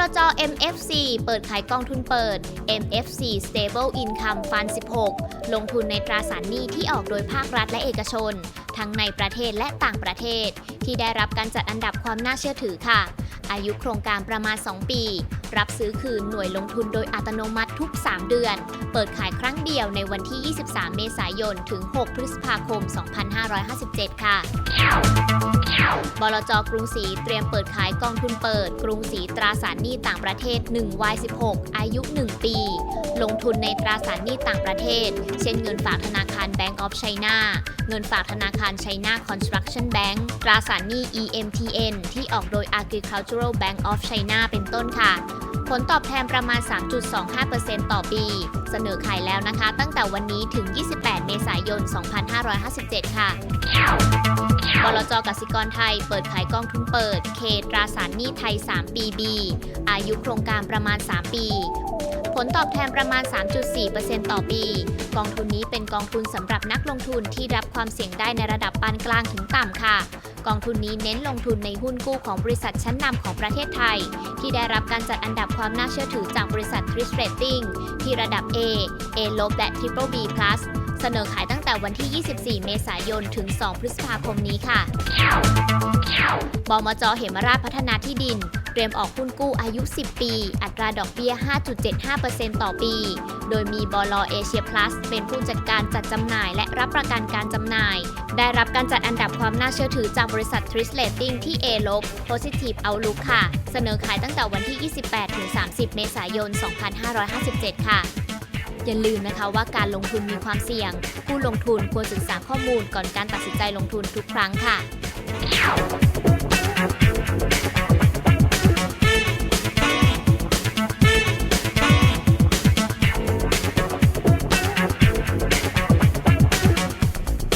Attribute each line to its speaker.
Speaker 1: ลจ MFC เปิดขายกองทุนเปิด MFC Stable Income Fund 16 ลงทุนในตราสารหนี้ที่ออกโดยภาครัฐและเอกชน ทั้งในประเทศและต่างประเทศ ที่ได้รับการจัดอันดับความน่าเชื่อถือค่ะ อายุโครงการประมาณ 2 ปี รับซื้อคืนหน่วยลงทุนโดยอัตโนมัติทุก 3 เดือน เปิดขายครั้งเดียวในวันที่ 23 เมษายน ถึง 6 พฤษภาคม 2557 ค่ะ บลจกรุงศรีเตรียมเปิดขายกองทุนเปิด กรุงศรีตราสารหนี้ต่างประเทศ 1Y16 อายุ 1 ปี ลงทุนในตราสารหนี้ต่างประเทศ เช่นเงินฝากธนาคาร Bank of China เงินฝากธนาคาร China Construction Bank ตราสารหนี้ EMTN ที่ออกโดย Agricultural Bank of China เป็นต้นค่ะผลตอบแทนประมาณ 3.25%ต่อปี เสนอขายแล้วนะคะ ตั้งแต่วันนี้ถึง 28 เมษายน 2557 ค่ะบลจกสิกรไทย เปิดขายกองทุนเปิด เคตราสารหนี้ไทย 3 ปี B อายุโครงการประมาณ 3 ปีผลตอบแทนประมาณ 3.4%ต่อปี กองทุนนี้เป็นกองทุนสำหรับนักลงทุนที่รับความเสี่ยงได้ในระดับปานกลางถึงต่ำค่ะ กองทุนนี้เน้นลงทุนในหุ้นกู้ของบริษัทชั้นนำของประเทศไทย ที่ได้รับการจัดอันดับความน่าเชื่อถือจากบริษัท t r i s Rating ที่ระดับ A A ลบและ Triple B plus เสนอขายตั้งแต่วันที่ 24 เมษายน ถึง 2 พฤษภาคมนี้ค่ะ บมจ เหมราชพัฒนาที่ดิน เตรียมออกหุ้นกู้อายุ 10 ปี อัตราดอกเบี้ย 5.75%ต่อปี โดยมีบลเอเชียพลัสเป็นผู้จัดการจัดจำหน่ายและรับประกันการจำหน่าย ได้รับการจัดอันดับความน่าเชื่อถือจากบริษัท t r i s Rating ที่ A ลบ Positive Outlook ค่ะ เสนอขายตั้งแต่วันที่ 28-30 เมษายน 2557 ค่ะอย่าลืมนะคะว่าการลงทุนมีความเสี่ยง ผู้ลงทุนควรศึกษาข้อมูลก่อนการตัดสินใจลงทุนทุกครั้งค่ะ